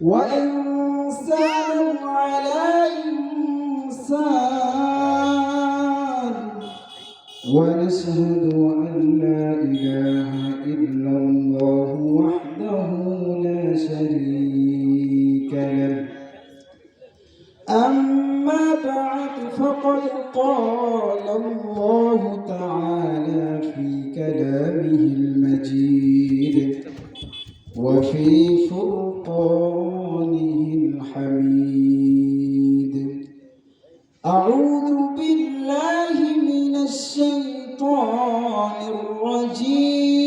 وإنسان على إنسان ونشهد الشيطان الرجيم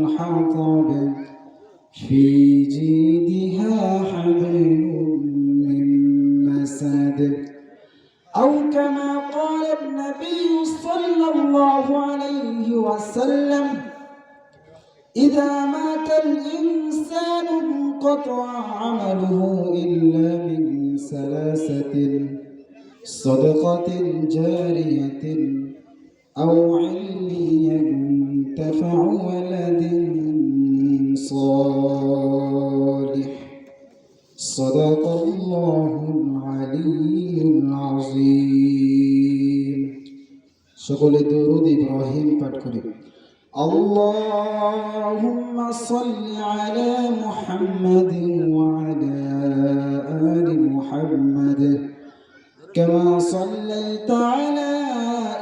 الحطب في جيدها حبل من مسد. أو كما قال النبي صلى الله عليه وسلم إذا مات الإنسان انقطع عمله إلا من ثلاثة صدقة جارية أو علم ينتفع ولد صالح صدق الله العلي العظيم সকলে দরুদ ইব্রাহিম পাঠ করি اللهم صل على محمد وعلى آل محمد كما صليت على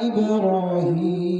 إبراهيم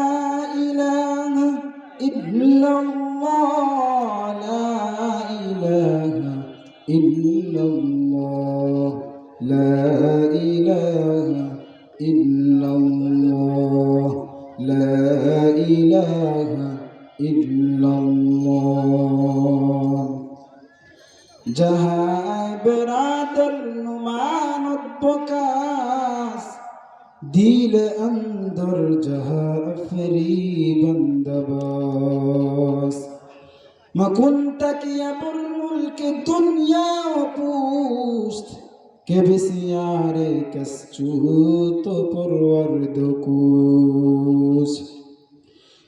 نمان بكاس ديل أندر جها أفري بندباس ما كنتك يا بالملك الدنيا وبوست كبسياري كسجوت پرورد كوس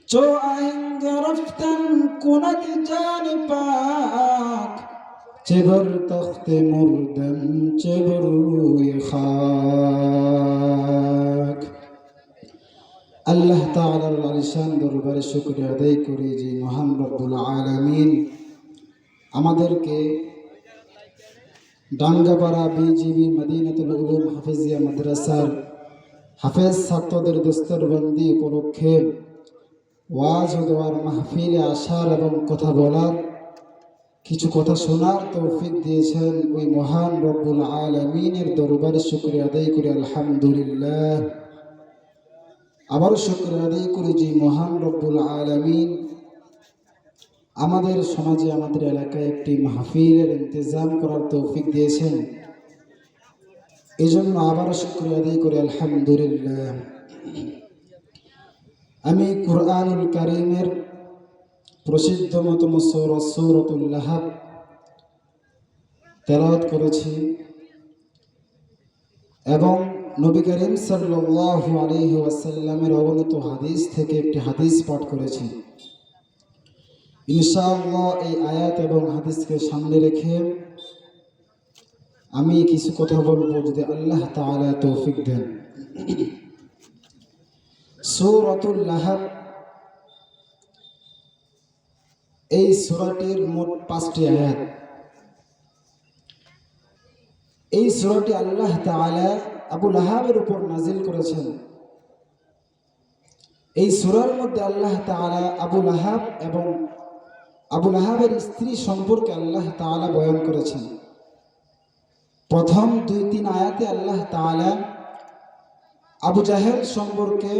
جو آهنگ رفتن کند جانباک چه بر تخت مردم چه بر روی খাক আল্লাহ তাআলার আলিশান দরবারে শুকরিয়া আদায় করি যে মহান রব্বুল আলামিন আমাদেরকে ডাঙ্গাপাড়া বিজিবি মদিনাতুল উলুম হাফিজিয়া মাদ্রাসার হাফেজ ছাত্রদের দস্তরবন্দি উপলক্ষে ওয়াজ ও দেওয়ার মাহফিলে আসার এবং কথা বলার কিছু কথা শোনার তৌফিক দিয়েছেন ওই মহান রব্বুল আলমিনের দরবারে শুক্রিয়া আদায় করি, আলহামদুলিল্লাহ। আবারও শুক্রিয়া আদায় করি যে মহান রব্বুল আলমিন আমাদের সমাজে, আমাদের এলাকায় একটি মাহফিলের ইন্তজাম করার তৌফিক দিয়েছেন। এই জন্য আবারও শুক্রিয়া আদায় করি, আলহামদুলিল্লাহ। আমি কুরআনুল কারিমের প্রসিদ্ধতম সৌর সৌরতুল্লাহাব তেলাওয়াত করেছি এবং নবী করিম সাল্লাল্লাহু আলাইহি ওয়াসাল্লামের অবনীত হাদিস থেকে একটি হাদিস পাঠ করেছি। ইনশাআল্লাহ এই আয়াত এবং হাদিসকে সামনে রেখে আমি কিছু কথা বলব যদি আল্লাহ তাআলা তৌফিক দেন। সূরাতুল লাহাব এই সূরাটির মোট পাঁচটি আয়াত। এই সূরাটি আল্লাহ তাআলা আবু লাহাবের উপর নাজিল করেছেন। এই সূরার মধ্যে আল্লাহ তাআলা আবু লাহাব এবং আবু লাহাবের স্ত্রী সম্পর্কে আল্লাহ তাআলা বয়ান করেছেন। প্রথম দুই তিন আয়াতে আল্লাহ তাআলা আবু জাহেল সম্পর্কে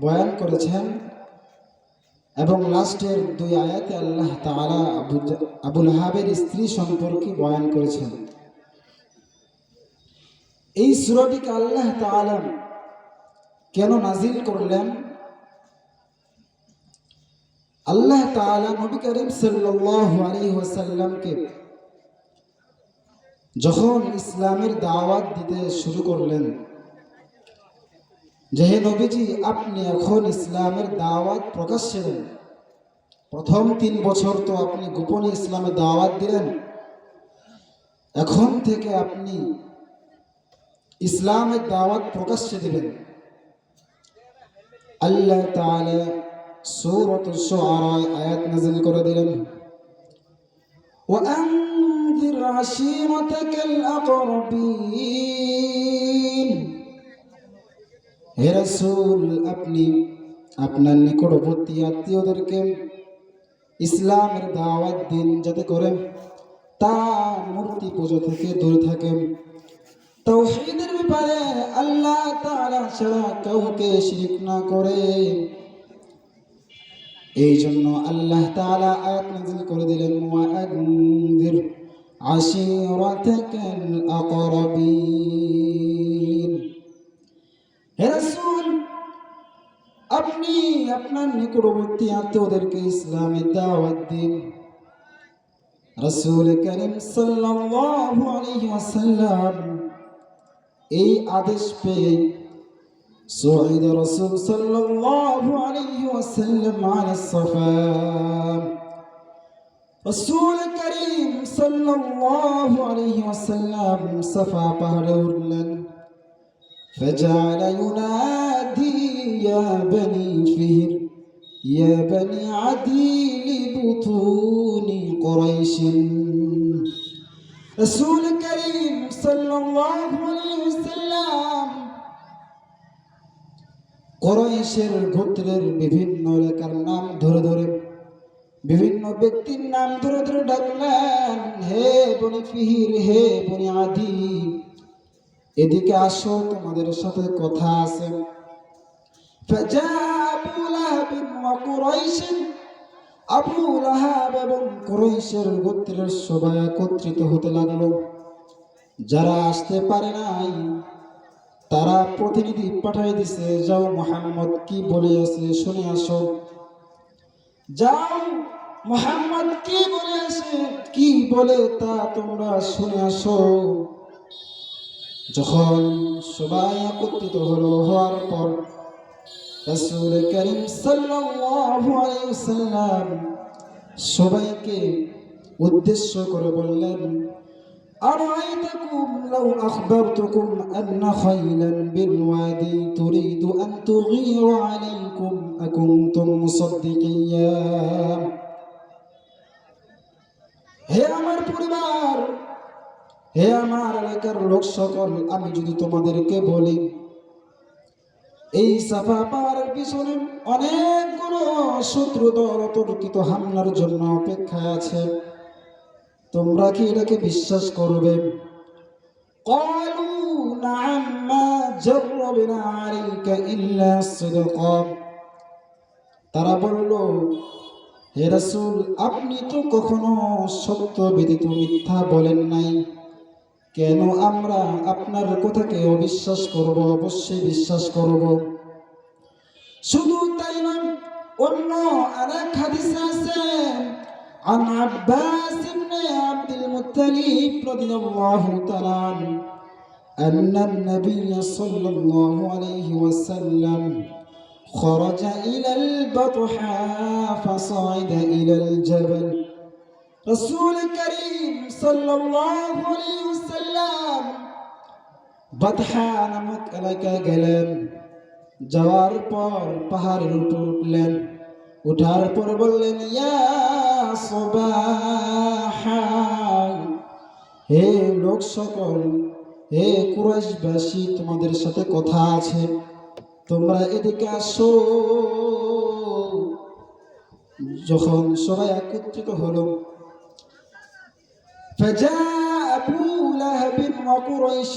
বয়ান করেছেন এবং লাস্টের দুই আয়াতে আল্লাহ তাআলা আবুল লাহাবের স্ত্রী সম্পর্কে বয়ান করেছেন। এই সূরাটিকে আল্লাহ তাআলা কেন নাজিল করলেন? আল্লাহ তাআলা নবী করিম সাল্লাল্লাহু আলাইহি ওয়াসাল্লামকে যখন ইসলামের দাওয়াত দিতে শুরু করলেন যে হে নবীজি আপনি এখন ইসলামের দাওয়াত প্রকাশ্যে দেন প্রথম তিন বছর তো আপনি গোপনে ইসলামের দাওয়াত দিলেন এখন থেকে আপনি ইসলামের দাওয়াত প্রকাশ্যে দিবেন আল্লাহ তাআলা সূরাতুশ শুআরা আয়াত নাযিল করে দিলেন وأنذر عشيرتك الأقربين হে রাসূল, আপনি আপনার নিকটবর্তী আত্মীয়দেরকে ইসলামের দাওয়াত দিন যাতে করে তা মূর্তি পুজো থেকে দূরে থাকে। তৌহিদের ব্যাপারে আল্লাহ তাআলা ছাড়া কাউকে শিরিক না করে। এই জন্য আল্লাহ তাআলা আয়াত নাযিল করে দিলেন ওয়াআনযির আশীরাতাকাল আকরাবিন। রসুল, আপনি আপনার নিকটবর্তী আত্মীয়দেরকে ইসলামের দাওয়াত দিন। রসুল করিম সাল্লাল্লাহু আলাইহি ওয়াসাল্লাম এই আদেশ পেয়ে সহিদ রসুল সাল্লাল্লাহু আলাইহি ওয়াসাল্লাম আলা সাফা রসুল করিম সাল্লাল্লাহু আলাইহি ওয়াসাল্লাম সাফা পাহাড়ে উঠলেন। فجعل ينادي يا بني فهر يا بني عدي لبطون قريش رسول كريم صلى الله عليه وسلم কোরাইশের গোত্রের বিভিন্ন এলাকার নাম ধরে ধরে বিভিন্ন ব্যক্তির নাম ধরে ধরে ডাকলেন হে বনি ফিহির হে বনি আদি এদিকে আসো, তোমাদের সাথে কথা আছে। আবু লাহাব এবং কুরাইশের গোত্রের সবাই একত্রিত হতে লাগল। যারা আসতে পারে নাই, তারা প্রতিনিধি পাঠাই দিছে, যাও মোহাম্মদ, কি বলে আছে শুনে আসো। যাও মোহাম্মদ, কি বলে আছে, কি বলে তা তোমরা শুনে আসো। যখন সবাই একত্রিত হলো হওয়ার পর রাসূল করিম সাল্লাল্লাহু আলাইহি ওয়াসাল্লাম সবাইকে উদ্দেশ্য করে বললেন أرأيتكم لو أخبرتكم أن خيلا بالوادي تريد أن تغير عليكم أكنتم مصدقيا হে আমার পরিবার হে আমার এলাকার লোক সকল আমি যদি তোমাদেরকে বলি এই সাফা পাহাড়ের পিছনে অনেকগুলো শত্রু দল অতর্কিত হামলার জন্য অপেক্ষায় আছে তোমরা কি এটাকে বিশ্বাস করবে قالوا نعم ما جربنا عليك إلا صدقا তারা বলল হে রাসূল আপনি তো কখনো সত্য ব্যতীত মিথ্যা বলেন নাই কেন আমরা আপনার কথাকে অবিশ্বাস করব অবশ্যই বিশ্বাস করব শুধু তাই নয় অন্য আরেক হাদিসে আছে عن عباس بن عبد المطلب رضي الله تعالى عنه أن النبي صلى الله عليه وسلم خرج إلى البطحاء فصعد إلى الجبل রসুল করিম সাল্লাম বাদহা নামক এলাকায় গেলেন। যাওয়ার পর পাহাড়ের উপর উঠলেন। উঠার পর বললেন হে লোক সকল, হে কুরাইশবাসী, তোমাদের সাথে কথা আছে। তোমরা এদিকে আসো। যখন সবাই একত্রিত হলো فجاء أبو لهب وقريش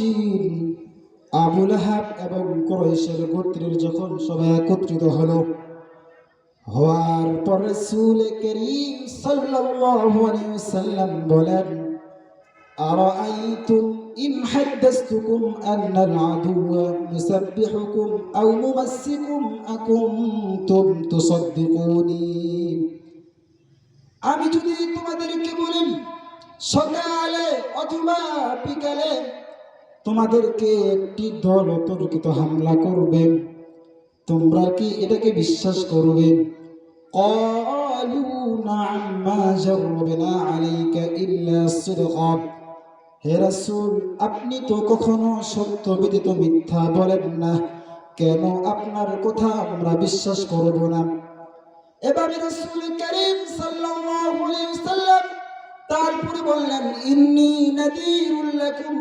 আবু লাহাব এবং কুরাইশের গোত্রের যখন সবাই একত্রিত হলো হওয়ার পর রাসূল করিম সাল্লাল্লাহু আলাইহি ওয়াসাল্লাম বলেন أرأيتم إن حدثتكم أن العدو يسبحكم أو ممسكم أكنتم تصدقوني আমি যদি তোমাদেরকে বলি সকালে অথবা বিকালে তোমাদেরকে একটি দল অতর্কিত হামলা করবে। তোমরা কি এটাকে বিশ্বাস করবে? আপনি তো কখনো সত্য ব্যতীত মিথ্যা বলেন না। কেন আপনার কথা আমরা বিশ্বাস করব না? এবার রসুল করিম সাল্লাম তারপরে বললেন, ইন্নি নাযীরুল লাকুম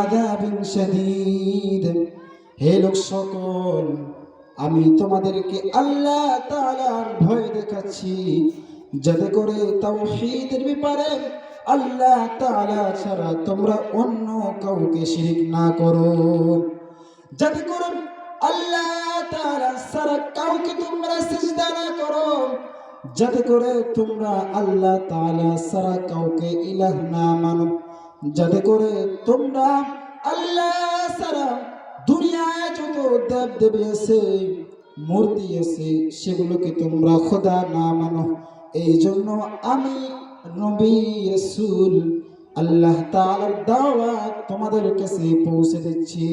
আযাবিন শাদীদ। হে লোক সকল, আমি তোমাদেরকে আল্লাহ তাআলার ভয় দেখাচ্ছি। যাতে করে তাওহীদের ব্যাপারে আল্লাহ তাআলা ছাড়া তোমরা অন্য কাউকে শিরিক না করো। যাতে করে আল্লাহ তাআলা ছাড়া কাউকে তোমরা সিজদা না করো। যাতে করে তোমরা আল্লাহ তালা সারা কাউকে ইলাহ না মানো। যাতে করে তোমরা আল্লাহ সারা দুনিয়ায় যত দেব দেবী আছে, মূর্তি আছে, সেগুলোকে তোমরা খোদা না মানো। এই জন্য আমি আল্লাহ তোমাদের কাছে পৌঁছে দিচ্ছি।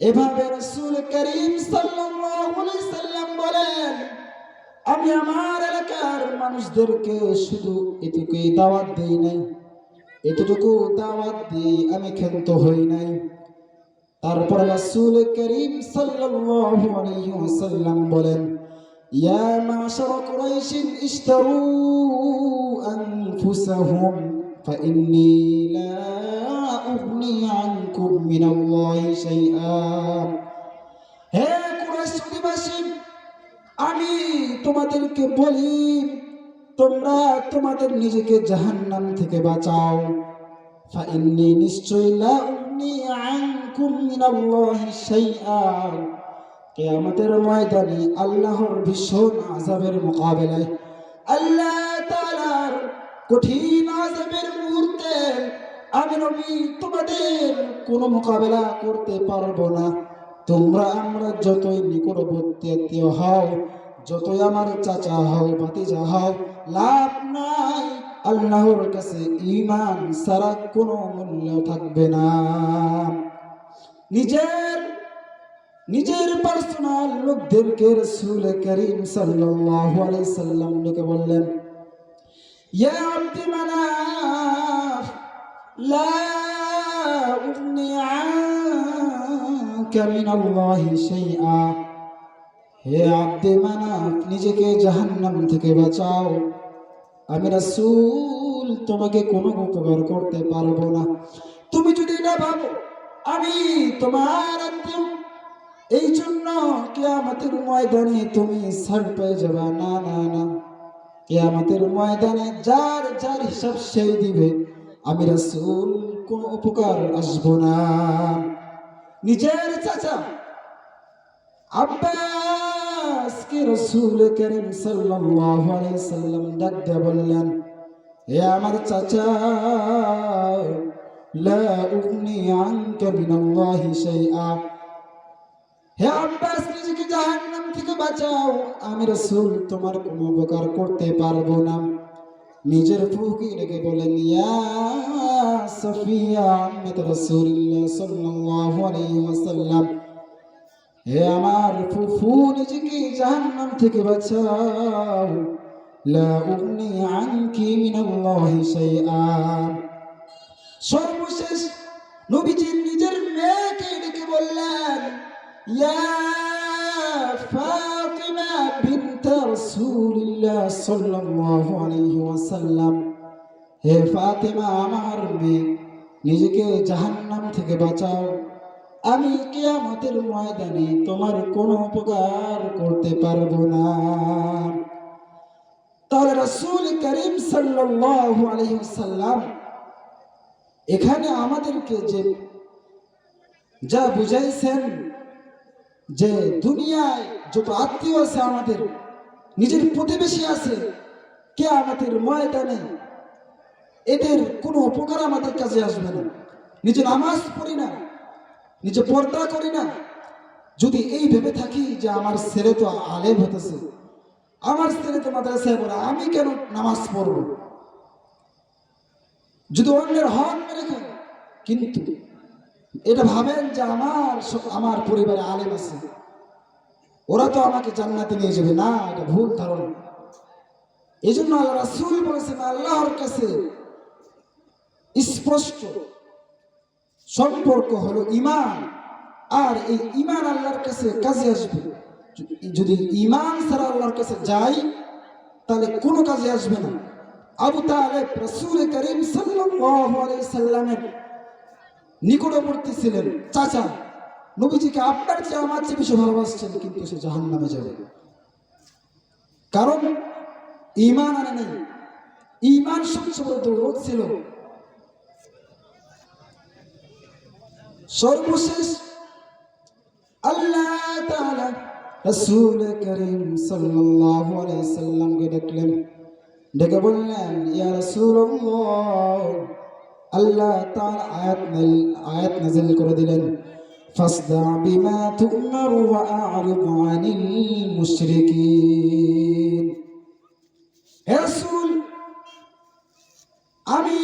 এভাবে রসুল করিম সাল্লাম বলেন, আমি আমার এলাকার মানুষদেরকে শুধু এটুকুই দাওয়াত দিই নাই, এতটুকু দাওয়াত দিয়ে আমি ক্ষান্ত হই নাই। তারপর রাসূল করিম সাল্লাম বলেন, ইয়া মাশার কুরাইশ ইশতারু আনফুসাহুম فإني لا أغني عنكم من الله شيئا হে কুরাইশ অধিবাসী আমি তোমাদেরকে বলি তোমরা তোমাদের নিজেকে জাহান্নাম থেকে বাঁচাও ফাইন্নি নিশ্চয় লা উগনি আনকুম মিনাল্লাহি শাইআ কিয়ামতের ময়দানে আল্লাহর ভীষণ আযাবের মোকাবেলায় আল্লাহ তাআলার কঠিন আযাবের মুহূর্তে আমি নবী তোমাদের কোনো মোকাবেলা করতে পারব না। তোমরা আমরা যতই নিকটবর্তী আত্মীয় হও, যতই আমার চাচা হও, ভাতিজা হও, লাভ নাই। আল্লাহর কাছে ইমান সারা কোনো মূল্য থাকবে না। নিজের নিজের পার্সোনাল লোকদেরকে রসুল করিম সাল্লাল্লাহু আলাইহি সাল্লাম ডেকে বললেন ইয়া আব্দি মানাফ লা উগনি আনকা মিনাল্লাহি শাইআ হে আব্দে মানাফ নিজেকে জাহান্নাম থেকে বাঁচাও। আমি রাসূল, তোমাকে কোনো উপকার করতে পারব না। তুমি যদি না ভাবো, আমি তোমার আত্মীয়। এই জন্য কিয়ামতের ময়দানে তুমি ছাড় পেয়ে যাবে। না না না। কিয়ামতের ময়দানে যার যার হিসাব সেই দিবে। আমি রাসূল, কোন উপকার আসব না। নিজের চাচা আব্বাস কে রসুল করিম সাল্লাল্লাহু আলাইহি সাল্লাম ডাক বললেন হে আমার চাচা, লা উগনি আনকা মিনাল্লাহি শাইআ। হে আব্বাস, নিজেকে জাহান্নাম বাঁচাও, আমি রসুল, তোমার কোনো উপকার করতে পারব না। নিজের ফুকি রেখে বলেন, ইয়া সাফিয়া হে আমার ফুফু, নিজেকে জাহান্নাম থেকে বাঁচাও। লা সর্বশেষ নবীজি নিজের মেয়েকে ডেকে বললেন, ইয়া রাসূলিল্লাহ সাল্লাল্লাহু আলাইহি ওয়াসাল্লাম। হে ফাতিমা, আমার মেয়ে, নিজেকে জাহান্নাম থেকে বাঁচাও। আমি কিয়ামতের ময়দানে তোমার কোনো উপকার করতে পারব না। তাহলে রাসূল করিম সাল্লাল্লাহু আলাইহি ওয়াসাল্লাম, এখানে আমাদেরকে যে, যা বুঝাইছেন যে দুনিয়ায় যত আত্মীয় আছে আমাদের নিজের প্রতিবেশী আছে কে আমাদের ময়দানে এদের কোনো উপকার আমাদের কাছে আসবে না। নিজে নামাজ পড়ি না, নিজে পর্দা করি না। যদি এই ভেবে থাকি যে আমার ছেলে তো আলেম হতেছে, আমার ছেলে তো মাদ্রাসায় পড়ে, আমি কেন নামাজ পড়ব? যদি অন্যের হক মেরে খায় কিন্তু এটা ভাবেন যে আমার আমার পরিবারে আলেম আছে। ওরা তো আমাকে জান্নাতে নিয়ে যাবে। না, এটা ভুল ধারণা। এই জন্য আল্লাহ রাসুল বলেছেন, আল্লাহর কাছে স্পষ্ট সম্পর্ক হলো ইমান আর এই ইমান আল্লাহর কাছে কাজে আসবে। যদি ইমান ছাড়া আল্লাহর কাছে যাই, তাহলে কোনো কাজে আসবে না। আবু তালেব রসুল করিম সাল্লামের নিকটবর্তী ছিলেন, চাচা। নবীজিকে আপনার চেয়ে আমার চেয়ে বেশি ভালোবাসছেন, কিন্তু সে জাহান্নামে যাবে। কারণ ইমান আনে নেই। ইমান সবচেয়ে বড় দৌড় ছিল। সর্বশেষ আল্লাহ তাআলা রাসূল করিম সাল্লাল্লাহু আলাইহি সাল্লামকে ডাকলেন ডেকে বললেন, ইয়া রাসূলুল্লাহ, আল্লাহ তাআলা আয়াত আয়াত নাযিল করে দিলেন। তু'মার ওয়া আ'রিদ আনিল মুশরিকিন হে রাসূল, আমি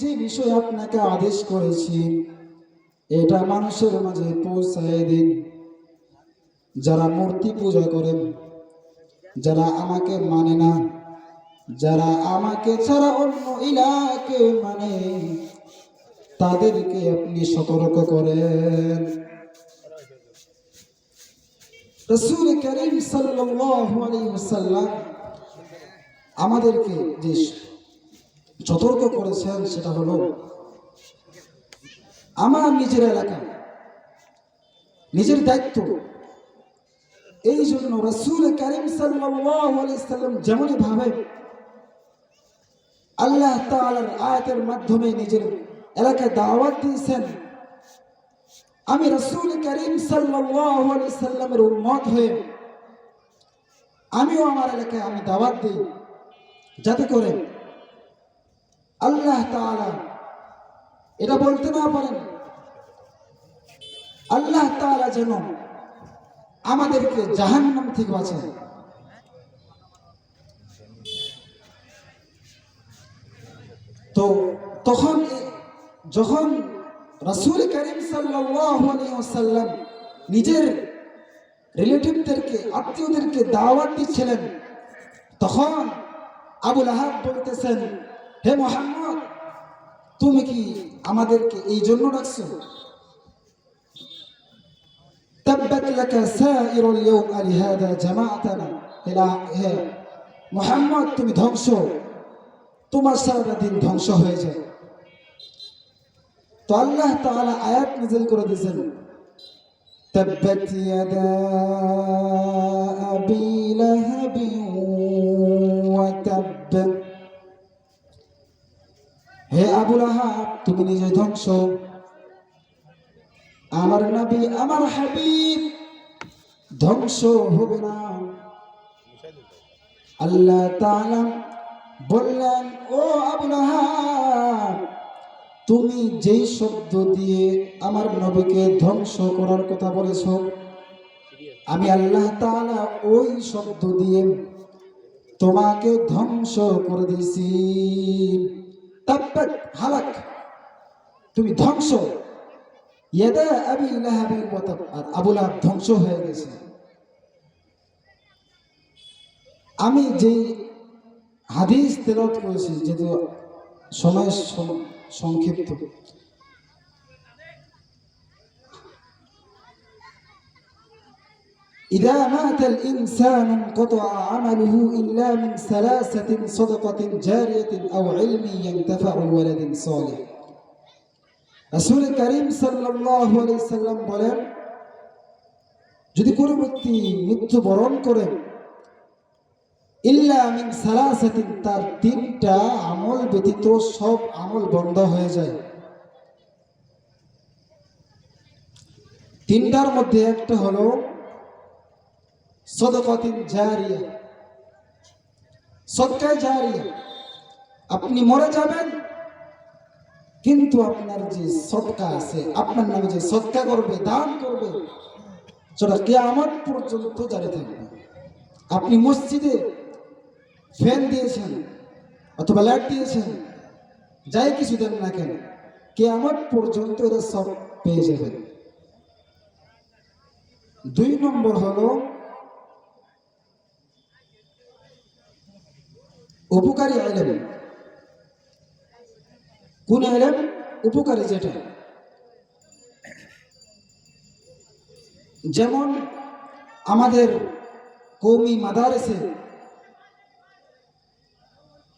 যে বিষয় আপনাকে আদেশ করেছি, এটা মানুষের মাঝে পৌঁছায় দিন। যারা মূর্তি পূজা করেন যারা আমাকে মানে না, যারা আমাকে ছাড়া অন্য ইলাকে মানে তাদেরকে আপনি সতর্ক করেন। রসুল করিম ওয়াসাল্লাম আমাদেরকে যে সতর্ক করেছেন, সেটা হলো, আমার নিজের এলাকা, নিজের দায়িত্ব। এই জন্য রসুল করিম সাল্লাম যেমনই ভাবে, আল্লাহ তাআলার আয়াতের মাধ্যমে নিজের এলাকায় দাওয়াত দিয়েছেন। আমি রসুল করিম সাল্লামের উম্মত হয়ে আমিও আমার এলাকায় আমি দাওয়াত দিই। যাতে করে আল্লাহ তাআলা এটা বলতে না পারেন, আল্লাহ তাআলা যেন আমাদেরকে জাহান্নাম থেকে বাঁচায়। তো তখন যখন রাসূল করিম সাল্লাল্লাহু আলাইহি ওয়াসাল্লাম নিজের রিলেটিভদেরকে আত্মীয়দেরকে দাওয়াত দিচ্ছিলেন তখন আবুল আহাব বলতেছেন হে মোহাম্মদ তুমি কি আমাদেরকে এই জন্য ডাকছো تبت لك سائر اليوم لهذا جماعتنا إلى হে মোহাম্মদ তুমি ধ্বংস তোমার সারাটা দিন ধ্বংস হয়ে যায় তো আল্লাহ তাআলা আয়াত নাযিল করে দিয়েছেন تبت يدا أبي لهب وتب হে আবুল আহাব তুমি নিজে ধ্বংস আমার নবী আমার হাবিব ধ্বংস হবে না আল্লাহ তাআলা বললেন ও আবুল আহাব তুমি যেই শব্দ দিয়ে আমার নবীকে ধ্বংস করার কথা বলেছ, আমি আল্লাহ তাআলা ওই শব্দ দিয়ে তোমাকে ধ্বংস করে দিয়েছি হালাক, তুমি ধ্বংস। আর আবু লাহাব ধ্বংস হয়ে গেছে আমি যে হাদিস তেলত করেছি, যেহেতু সময় সংক্ষিপ্ত إذا مات الإنسان انقطع عمله إلا من ثلاثة صدقة جارية أو علم ينتفع ولد صالح রাসূল করিম সাল্লাল্লাহু আলাইহি সাল্লাম বলেন যদি কোনো ব্যক্তি মৃত্যুবরণ করে ইল্লা মিন সালাসাতিন, তার তিনটা আমল ব্যতীত সব আমল বন্ধ হয়ে যায়। তিনটার মধ্যে একটা হলো সদকাতিন জারিয়া। সদকায় জারিয়া। আপনি মরে যাবেন, কিন্তু আপনার যে সদকা আছে, আপনার নামে যে সদকা করবে, দান করবে, সেটা কে আমার পর্যন্ত জারি থাকবে। আপনি মসজিদে ফ্যান দিয়েছেন অথবা লাইট দিয়েছেন, যাই কিছু দেন না কেন কে আমার পর্যন্ত এরা সব পেয়ে যাবেন। দুই নম্বর হলো, উপকারী আইলেম কোন আইলেম উপকারী যেটা? যেমন আমাদের কৌমি মাদারেসে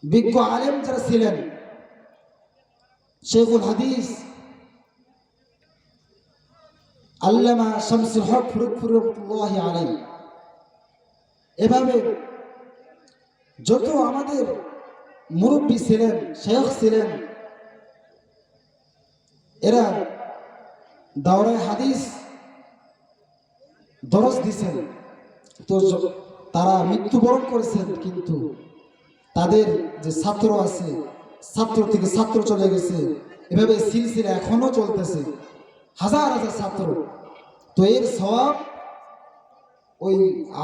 বিজ্ঞ আলেম যারা ছিলেন, শেখুল হাদিস, আল্লামা শামসুল হক ফরুকফুরুল্লাহ আলাই এভাবে যত আমাদের মুরব্বী ছিলেন, শেখ ছিলেন, এরা দাওরায় হাদিস দরজ দিছেন। তো তারা মৃত্যুবরণ করেছেন কিন্তু তাদের যে ছাত্র আছে, ছাত্র থেকে ছাত্র চলে গেছে, এভাবে সিলসিলা এখনও চলতেছে। হাজার হাজার ছাত্র। তো এর সব ওই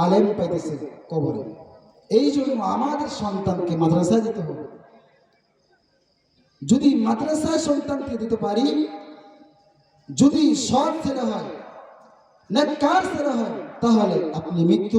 আলেম পাইতেছে কবরে। এই জন্য আমাদের সন্তানকে মাদ্রাসায় দিতে হবে। যদি মাদ্রাসায় সন্তানকে দিতে পারি, যদি সৎ ছেলে হয় না কার ছেলে হয়, তাহলে আপনি মৃত্যু